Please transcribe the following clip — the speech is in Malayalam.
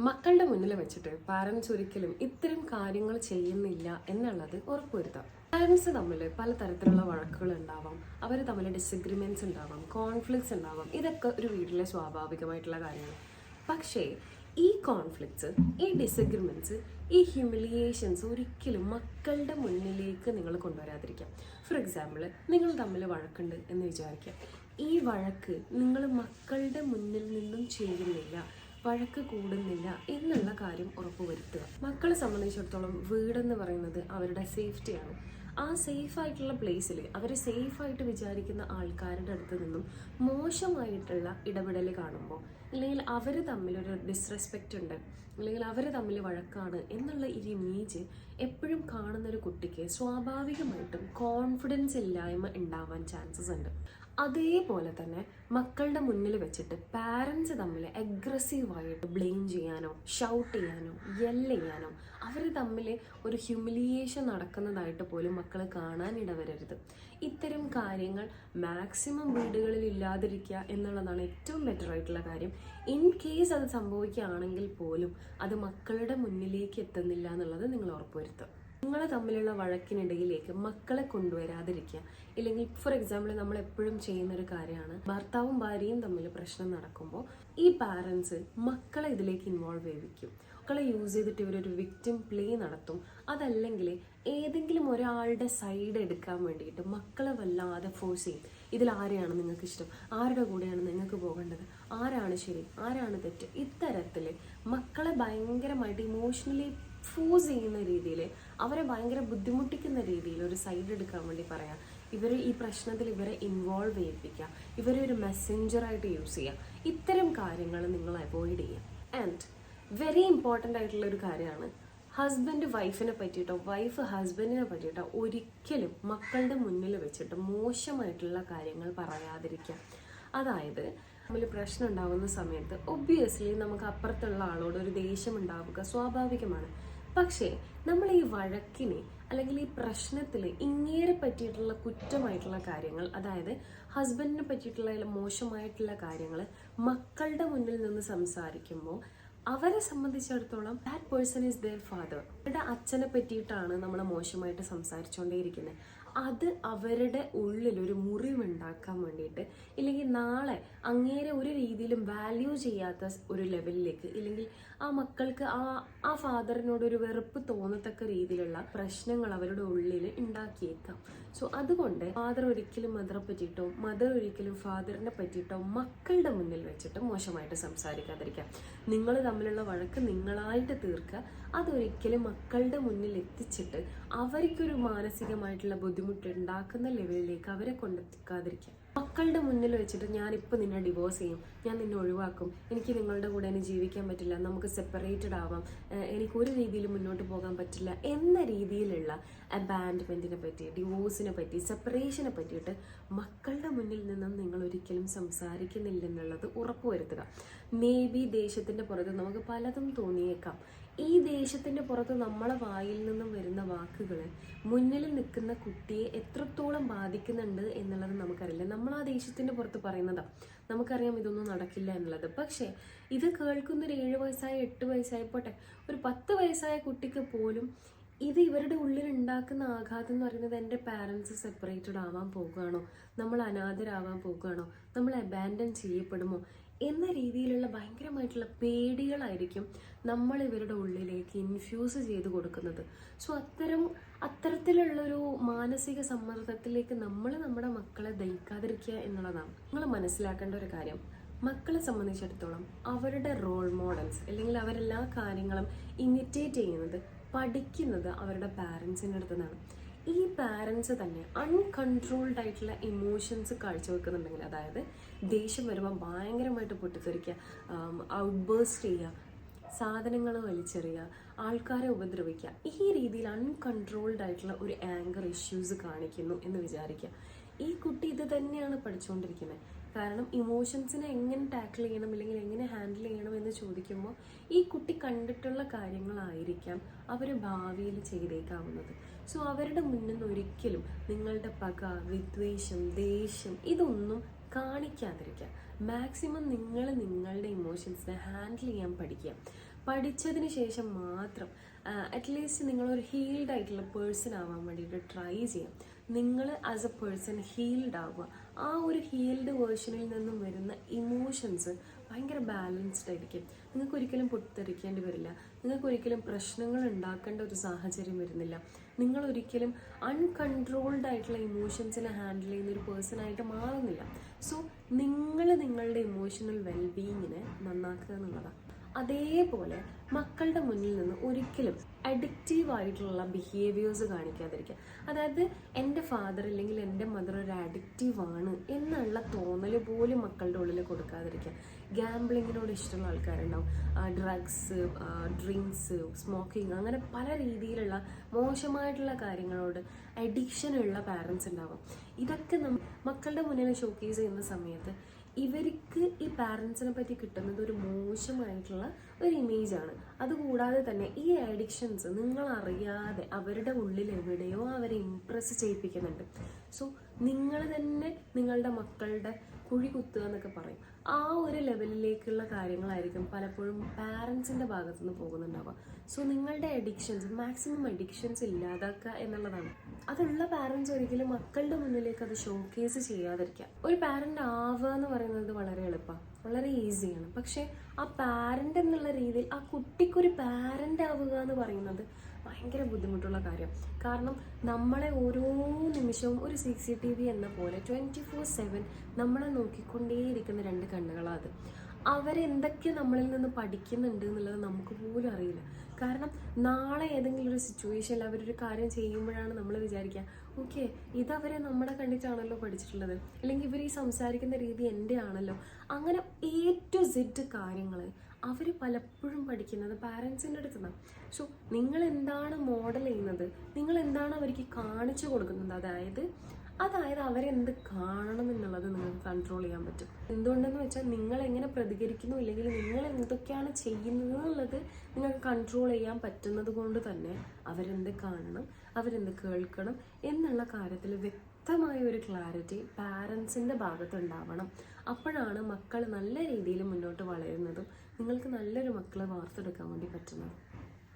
മക്കളുടെ മുന്നിൽ വെച്ചിട്ട് പാരൻസ് ഒരിക്കലും ഇത്തരം കാര്യങ്ങൾ ചെയ്യുന്നില്ല എന്നുള്ളത് ഉറപ്പുവരുത്താം. പാരൻസ് തമ്മിൽ പലതരത്തിലുള്ള വഴക്കുകൾ ഉണ്ടാവാം. അവർ തമ്മിൽ ഡിസഗ്രിമെന്റ്സ് ഉണ്ടാവാം കോൺഫ്ലിക്ട്സ് ഉണ്ടാവാം. ഇതൊക്കെ ഒരു വീട്ടിലെ സ്വാഭാവികമായിട്ടുള്ള കാര്യമാണ് പക്ഷേ ഈ കോൺഫ്ലിക്ട്സ് ഈ ഡിസഗ്രിമെന്റ്സ് ഈ ഹ്യൂമിലിയേഷൻസ് ഒരിക്കലും മക്കളുടെ മുന്നിലേക്ക് നിങ്ങൾ കൊണ്ടുവരാതിരിക്കാം. ഫോർ എക്സാമ്പിൾ നിങ്ങൾ തമ്മിൽ വഴക്കുണ്ട് എന്ന് വിചാരിക്കാം. ഈ വഴക്ക് നിങ്ങൾ മക്കളുടെ മുന്നിൽ നിന്നും ചെയ്യുന്നില്ല. വഴക്ക് കൂടുന്നില്ല എന്നുള്ള കാര്യം ഉറപ്പുവരുത്തുക. മക്കളെ സംബന്ധിച്ചിടത്തോളം വീടെന്ന് പറയുന്നത് അവരുടെ സേഫ്റ്റിയാണ്. ആ സേഫ് ആയിട്ടുള്ള പ്ലേസിൽ അവർ സേഫ് ആയിട്ട് വിചാരിക്കുന്ന ആൾക്കാരുടെ അടുത്ത് നിന്നും മോശമായിട്ടുള്ള ഇടപെടൽ കാണുമ്പോൾ അല്ലെങ്കിൽ അവർ തമ്മിലൊരു ഡിസ്റെസ്പെക്റ്റ് ഉണ്ട് അല്ലെങ്കിൽ അവർ തമ്മിൽ വഴക്കാണ് എന്നുള്ള ഈ ഇമേജ് എപ്പോഴും കാണുന്ന ഒരു കുട്ടിക്ക് സ്വാഭാവികമായിട്ടും കോൺഫിഡൻസ് ഇല്ലായ്മ ഉണ്ടാവാൻ ചാൻസസ് ഉണ്ട്. അതേപോലെ തന്നെ മക്കളുടെ മുന്നിൽ വെച്ചിട്ട് പാരൻസ് തമ്മിൽ അഗ്രസീവായിട്ട് ബ്ലെയിം ചെയ്യാനോ ഷൗട്ട് ചെയ്യാനോ യെൽ ചെയ്യാനോ അവർ തമ്മിൽ ഒരു ഹ്യൂമിലിയേഷൻ നടക്കുന്നതായിട്ട് പോലും മക്കൾ കാണാൻ ഇടവരരുത്. ഇത്തരം കാര്യങ്ങൾ മാക്സിമം വീടുകളിൽ ഇല്ലാതിരിക്കുക എന്നുള്ളതാണ് ഏറ്റവും ബെറ്റർ ആയിട്ടുള്ള കാര്യം. ഇൻ കേസ് അത് സംഭവിക്കുകയാണെങ്കിൽ പോലും അത് മക്കളുടെ മുന്നിലേക്ക് എത്തുന്നില്ല എന്നുള്ളത് നിങ്ങൾ ഉറപ്പുവരുത്തുക. നിങ്ങൾ തമ്മിലുള്ള വഴക്കിനിടയിലേക്ക് മക്കളെ കൊണ്ടുവരാതിരിക്കുക. ഇല്ലെങ്കിൽ ഫോർ എക്സാമ്പിൾ നമ്മൾ എപ്പോഴും ചെയ്യുന്ന ഒരു കാര്യമാണ് ഭർത്താവും ഭാര്യയും തമ്മിൽ പ്രശ്നം നടക്കുമ്പോൾ ഈ പാരൻസ് മക്കളെ ഇതിലേക്ക് ഇൻവോൾവ് ചെയ്യിക്കും മക്കളെ യൂസ് ചെയ്തിട്ട് ഇവരൊരു വിക്റ്റിം പ്ലേ നടത്തും. അതല്ലെങ്കിൽ ഏതെങ്കിലും ഒരാളുടെ സൈഡ് എടുക്കാൻ വേണ്ടിയിട്ട് മക്കളെ വല്ലാതെ ഫോഴ്സ് ചെയ്യും. ഇതിൽ ആരെയാണ് നിങ്ങൾക്ക് ഇഷ്ടം? ആരുടെ കൂടെയാണ് നിങ്ങൾക്ക് പോകേണ്ടത്? ആരാണ് ശരി? ആരാണ് തെറ്റ്? ഇത്തരത്തിൽ മക്കളെ ഭയങ്കരമായിട്ട് ഇമോഷണലി ഫോഴ്സ് ചെയ്യുന്ന രീതിയിൽ അവരെ ഭയങ്കര ബുദ്ധിമുട്ടിക്കുന്ന രീതിയിൽ ഒരു സൈഡ് എടുക്കാൻ വേണ്ടി പറയാം. ഇവരെ ഈ പ്രശ്നത്തിൽ ഇവരെ ഇൻവോൾവ് ചെയ്യിപ്പിക്കുക. ഇവരെ ഒരു മെസ്സഞ്ചറായിട്ട് യൂസ് ചെയ്യുക. ഇത്തരം കാര്യങ്ങൾ നിങ്ങൾ അവോയ്ഡ് ചെയ്യുക. ആൻഡ് വെരി ഇമ്പോർട്ടന്റ് ആയിട്ടുള്ള ഒരു കാര്യമാണ് ഹസ്ബൻഡ് വൈഫിനെ പറ്റിയിട്ടോ വൈഫ് ഹസ്ബൻഡിനെ പറ്റിയിട്ടോ ഒരിക്കലും മക്കളുടെ മുന്നിൽ വെച്ചിട്ട് മോശമായിട്ടുള്ള കാര്യങ്ങൾ പറയാതിരിക്കുക. അതായത് നമ്മൾ പ്രശ്നം ഉണ്ടാകുന്ന സമയത്ത് ഒബ്വിയസ്ലി നമുക്ക് അപ്പുറത്തുള്ള ആളോട് ഒരു ദേഷ്യം ഉണ്ടാവുക സ്വാഭാവികമാണ്. പക്ഷേ നമ്മൾ ഈ വഴക്കിനെ അല്ലെങ്കിൽ ഈ പ്രശ്നത്തിൽ ഇങ്ങേരെ പറ്റിയിട്ടുള്ള കുറ്റമായിട്ടുള്ള കാര്യങ്ങൾ അതായത് ഹസ്ബൻഡിനെ പറ്റിയിട്ടുള്ള മോശമായിട്ടുള്ള കാര്യങ്ങൾ മക്കളുടെ മുന്നിൽ നിന്ന് സംസാരിക്കുമ്പോൾ അവരെ സംബന്ധിച്ചിടത്തോളം that person is there father അവരുടെ അച്ഛനെ പറ്റിയിട്ടാണ് നമ്മൾ മോശമായിട്ട് സംസാരിച്ചുകൊണ്ടേയിരിക്കുന്നത് അത് അവരുടെ ഉള്ളിൽ ഒരു മുറിവുണ്ടാക്കാൻ വേണ്ടിയിട്ട് ഇല്ലെങ്കിൽ നാളെ അങ്ങേരെ ഒരു രീതിയിലും വാല്യൂ ചെയ്യാത്ത ഒരു ലെവലിലേക്ക് ഇല്ലെങ്കിൽ ആ മക്കൾക്ക് ആ ആ ഫാദറിനോട് ഒരു വെറുപ്പ് തോന്നത്തക്ക രീതിയിലുള്ള പ്രശ്നങ്ങൾ അവരുടെ ഉള്ളിൽ ഉണ്ടാക്കിയേക്കാം. സോ അതുകൊണ്ട് ഫാദർ ഒരിക്കലും മദറെ പറ്റിയിട്ടോ മദർ ഒരിക്കലും ഫാദറിനെ പറ്റിയിട്ടോ മക്കളുടെ മുന്നിൽ വെച്ചിട്ട് മോശമായിട്ട് സംസാരിക്കാതിരിക്കാം. നിങ്ങൾ തമ്മിലുള്ള വഴക്ക് നിങ്ങളായിട്ട് തീർക്കുക. അതൊരിക്കലും മക്കളുടെ മുന്നിൽ എത്തിച്ചിട്ട് അവർക്കൊരു മാനസികമായിട്ടുള്ള ബുദ്ധിമുട്ട് ഉണ്ടാക്കുന്ന ലെവലിലേക്ക് അവരെ കൊണ്ടെത്തിക്കാതിരിക്കാം മക്കളുടെ മുന്നിൽ വെച്ചിട്ട് ഞാനിപ്പോൾ നിന്നെ ഡിവോഴ്സ് ചെയ്യും. ഞാൻ നിന്നെ ഒഴിവാക്കും. എനിക്ക് നിങ്ങളുടെ കൂടെ ഇനി ജീവിക്കാൻ പറ്റില്ല. നമുക്ക് സെപ്പറേറ്റഡ് ആവാം. എനിക്ക് ഒരു രീതിയിൽ മുന്നോട്ട് പോകാൻ പറ്റില്ല എന്ന രീതിയിലുള്ള അബാൻഡ്മെന്റിനെ പറ്റി ഡിവോഴ്സിനെ പറ്റി സെപ്പറേഷനെ പറ്റിയിട്ട് മക്കളുടെ മുന്നിൽ നിന്നും നിങ്ങൾ ഒരിക്കലും സംസാരിക്കുന്നില്ലെന്നുള്ളത് ഉറപ്പുവരുത്തുക. മേ ബി ദേശത്തിന്റെ പുറത്ത് നമുക്ക് പലതും തോന്നിയേക്കാം. ഈ ദേശത്തിന്റെ പുറത്ത് നമ്മളെ വായിൽ നിന്നും വരുന്ന വാക്കുകൾ മുന്നിൽ നിൽക്കുന്ന കുട്ടിയെ എത്രത്തോളം ബാധിക്കുന്നുണ്ട് എന്നുള്ളത് നമുക്കറിയില്ല. നമ്മൾ ആ ദേശത്തിന്റെ പുറത്ത് പറയുന്നതാണ് നമുക്കറിയാം ഇതൊന്നും നടക്കില്ല എന്നുള്ളത്. പക്ഷേ ഇത് കേൾക്കുന്ന ഒരു ഏഴ് വയസ്സായ എട്ട് വയസ്സായ പോട്ടെ ഒരു പത്ത് വയസ്സായ കുട്ടിക്ക് പോലും ഇത് ഇവരുടെ ഉള്ളിൽ ഉണ്ടാക്കുന്ന ആഘാതം എന്ന് പറയുന്നത് എന്റെ പാരൻസ് സെപ്പറേറ്റഡ് ആവാൻ പോകുകയാണോ? നമ്മൾ അനാഥരാവാൻ പോകുകയാണോ? നമ്മൾ അബാൻഡൻ ചെയ്യപ്പെടുമോ? എന്ന രീതിയിലുള്ള ഭയങ്കരമായിട്ടുള്ള പേടികളായിരിക്കും നമ്മൾ ഇവരുടെ ഉള്ളിലേക്ക് ഇൻഫ്യൂസ് ചെയ്ത് കൊടുക്കുന്നത്. സോ അത്തരം അത്തരത്തിലുള്ളൊരു മാനസിക സമ്മർദ്ദത്തിലേക്ക് നമ്മൾ നമ്മുടെ മക്കളെ ദഹിക്കാതിരിക്കുക എന്നുള്ളതാണ്. നിങ്ങൾ മനസ്സിലാക്കേണ്ട ഒരു കാര്യം. മക്കളെ സംബന്ധിച്ചിടത്തോളം അവരുടെ റോൾ മോഡൽസ് അല്ലെങ്കിൽ അവരെല്ലാ കാര്യങ്ങളും ഇമിറ്റേറ്റ് ചെയ്യുന്നത് പഠിക്കുന്നത് അവരുടെ പാരൻസിന്റെ അടുത്ത് നിന്നാണ് ഈ പാരൻസ് തന്നെ അൺകൺട്രോൾഡ് ആയിട്ടുള്ള ഇമോഷൻസ് കാഴ്ചവെക്കുന്നുണ്ടെങ്കിൽ അതായത് ദേഷ്യം വരുമ്പോൾ ഭയങ്കരമായിട്ട് പൊട്ടിത്തെറിക്കുക ഔട്ട് ബേസ്റ്റ് ചെയ്യുക സാധനങ്ങൾ വലിച്ചെറിയുക ആൾക്കാരെ ഉപദ്രവിക്കുക ഈ രീതിയിൽ അൺകൺട്രോൾഡ് ആയിട്ടുള്ള ഒരു ആങ്കർ ഇഷ്യൂസ് കാണിക്കുന്നു എന്ന് വിചാരിക്കുക ഈ കുട്ടി ഇത് തന്നെയാണ് പഠിച്ചുകൊണ്ടിരിക്കുന്നത് കാരണം ഇമോഷൻസിനെ എങ്ങനെ ടാക്കിൾ ചെയ്യണം അല്ലെങ്കിൽ എങ്ങനെ ഹാൻഡിൽ ചെയ്യണം എന്ന് ചോദിക്കുമ്പോൾ ഈ കുട്ടി കണ്ടിട്ടുള്ള കാര്യങ്ങളായിരിക്കാം അവർ ഭാവിയിൽ ചെയ്തേക്കാവുന്നത്. സോ അവരുടെ മുന്നിൽ നിന്ന് ഒരിക്കലും നിങ്ങളുടെ പക വിദ്വേഷം ദേഷ്യം ഇതൊന്നും കാണിക്കാതിരിക്കുക. മാക്സിമം നിങ്ങൾ നിങ്ങളുടെ ഇമോഷൻസിനെ ഹാൻഡിൽ ചെയ്യാൻ പഠിക്കുക. പഠിച്ചതിന് ശേഷം മാത്രം അറ്റ്ലീസ്റ്റ് നിങ്ങളൊരു ഹീൽഡ് ആയിട്ടുള്ള പേഴ്സൺ ആവാൻ വേണ്ടിയിട്ട് ട്രൈ ചെയ്യാം നിങ്ങൾ ആസ് എ പേഴ്സൺ ഹീൽഡ് ആവുക. ആ ഒരു ഹീൽഡ് വേർഷനിൽ നിന്നും വരുന്ന ഇമോഷൻസ് ഭയങ്കര ബാലൻസ്ഡ് ആയിരിക്കും. നിങ്ങൾക്ക് ഒരിക്കലും പൊട്ടിത്തെറിക്കേണ്ടി വരില്ല. നിങ്ങൾക്ക് ഒരിക്കലും പ്രശ്നങ്ങൾ ഉണ്ടാക്കേണ്ട ഒരു സാഹചര്യം വരുന്നില്ല. നിങ്ങൾ ഒരിക്കലും അൺകൺട്രോൾഡ് ആയിട്ടുള്ള ഇമോഷൻസിനെ ഹാൻഡിൽ ചെയ്യുന്ന ഒരു പേഴ്സണായിട്ട് മാറുന്നില്ല. സോ നിങ്ങൾ നിങ്ങളുടെ ഇമോഷണൽ വെൽബീയിങ്ങിനെ നന്നാക്കുക എന്നുള്ളതാണ്. അതേപോലെ മക്കളുടെ മുന്നിൽ നിന്ന് ഒരിക്കലും അഡിക്റ്റീവ് ആയിട്ടുള്ള ബിഹേവിയേഴ്സ് കാണിക്കാതിരിക്കുക. അതായത് എന്റെ ഫാദർ അല്ലെങ്കിൽ എന്റെ മദർ ഒരു അഡിക്റ്റീവ് ആണ് എന്നുള്ള തോന്നൽ പോലും മക്കളുടെ ഉള്ളിൽ കൊടുക്കാതിരിക്കുക. ഗാംബ്ലിങ്ങിനോട് ഇഷ്ടമുള്ള ആൾക്കാരുണ്ടാവും. ഡ്രഗ്സ് ഡ്രിങ്ക്സ് സ്മോക്കിംഗ് അങ്ങനെ പല രീതിയിലുള്ള മോശമായിട്ടുള്ള കാര്യങ്ങളോട് അഡിക്ഷൻ ഉള്ള പാരൻസ് ഉണ്ടാവും. ഇതൊക്കെ നമ്മൾ മക്കളുടെ മുന്നിൽ ഷോക്കേസ് ചെയ്യുന്ന സമയത്ത് ഇവർക്ക് ഈ പാരൻസിനെ പറ്റി കിട്ടുന്നത് ഒരു മോശമായിട്ടുള്ള ഒരു ഇമേജ് ആണ്. അതുകൂടാതെ തന്നെ ഈ അഡിക്ഷൻസ് നിങ്ങൾ അറിയാതെ അവരുടെ ഉള്ളിൽ എവിടെയോ അവരെ ഇംപ്രസ് ചെയ്യിപ്പിക്കുന്നുണ്ട്. സോ നിങ്ങൾ തന്നെ നിങ്ങളുടെ മക്കളുടെ കുഴി കുത്തുക എന്നൊക്കെ പറയും. ആ ഒരു ലെവലിലേക്കുള്ള കാര്യങ്ങളായിരിക്കും പലപ്പോഴും പാരൻസിന്റെ ഭാഗത്തു നിന്ന് പോകുന്നുണ്ടാവുക. സോ നിങ്ങളുടെ അഡിക്ഷൻസ് മാക്സിമം അഡിക്ഷൻസ് ഇല്ലാതാക്കുക എന്നുള്ളതാണ്. അതുള്ള പാരൻസ് ഒരിക്കലും മക്കളുടെ മുന്നിലേക്ക് അത് ഷോക്കേസ് ചെയ്യാതിരിക്കുക. ഒരു പാരന്റ് ആവുക എന്ന് പറയുന്നത് വളരെ എളുപ്പമാണ് വളരെ ഈസിയാണ് പക്ഷേ ആ പാരന്റ് എന്നുള്ള രീതിയിൽ ആ കുട്ടിക്കൊരു പാരന്റ് ആവുക എന്ന് പറയുന്നത് ഭയങ്കര ബുദ്ധിമുട്ടുള്ള കാര്യം. കാരണം നമ്മളെ ഓരോ നിമിഷവും ഒരു സി സി ടി വി എന്ന പോലെ ട്വന്റി ഫോർ സെവൻ നമ്മളെ നോക്കിക്കൊണ്ടേയിരിക്കുന്ന രണ്ട് കണ്ണുകളാണ് അത്. അവരെന്തൊക്കെ നമ്മളിൽ നിന്ന് പഠിക്കുന്നുണ്ട് എന്നുള്ളത് നമുക്ക് പോലും അറിയില്ല. കാരണം നാളെ ഏതെങ്കിലും ഒരു സിറ്റുവേഷനിൽ അവരൊരു കാര്യം ചെയ്യുമ്പോഴാണ് നമ്മൾ വിചാരിക്കുക ഓക്കെ ഇതവരെ നമ്മുടെ കണ്ടിട്ടാണല്ലോ പഠിച്ചിട്ടുള്ളത്. അല്ലെങ്കിൽ ഇവർ ഈ സംസാരിക്കുന്ന രീതി എന്റെ ആണല്ലോ അങ്ങനെ എ ടു സെഡ് കാര്യങ്ങൾ അവർ പലപ്പോഴും പഠിക്കുന്നത് പാരൻസിന്റെ അടുത്ത് നിന്നാണ് സോ നിങ്ങൾ എന്താണ് മോഡൽ ചെയ്യുന്നത്? നിങ്ങൾ എന്താണ് അവർക്ക് കാണിച്ചു കൊടുക്കുന്നത്? അതായത് അതായത് അവരെന്ത് കാണണം എന്നുള്ളത് നിങ്ങൾക്ക് കൺട്രോൾ ചെയ്യാൻ പറ്റും. എന്തുകൊണ്ടെന്ന് വെച്ചാൽ നിങ്ങൾ എങ്ങനെ പ്രതികരിക്കുന്നു ഇല്ലെങ്കിൽ നിങ്ങൾ എന്തൊക്കെയാണ് ചെയ്യുന്നത് എന്നുള്ളത് നിങ്ങൾക്ക് കൺട്രോൾ ചെയ്യാൻ പറ്റുന്നത് കൊണ്ട് തന്നെ അവരെന്ത് കാണണം അവരെന്ത് കേൾക്കണം എന്നുള്ള കാര്യത്തിൽ വ്യക്തമായ ഒരു ക്ലാരിറ്റി പാരൻസിന്റെ ഭാഗത്തുണ്ടാവണം. അപ്പോഴാണ് മക്കൾ നല്ല രീതിയിൽ മുന്നോട്ട് വളരുന്നതും നിങ്ങൾക്ക് നല്ലൊരു മക്കളെ വാർത്തെടുക്കാൻ വേണ്ടി പറ്റുന്നത്.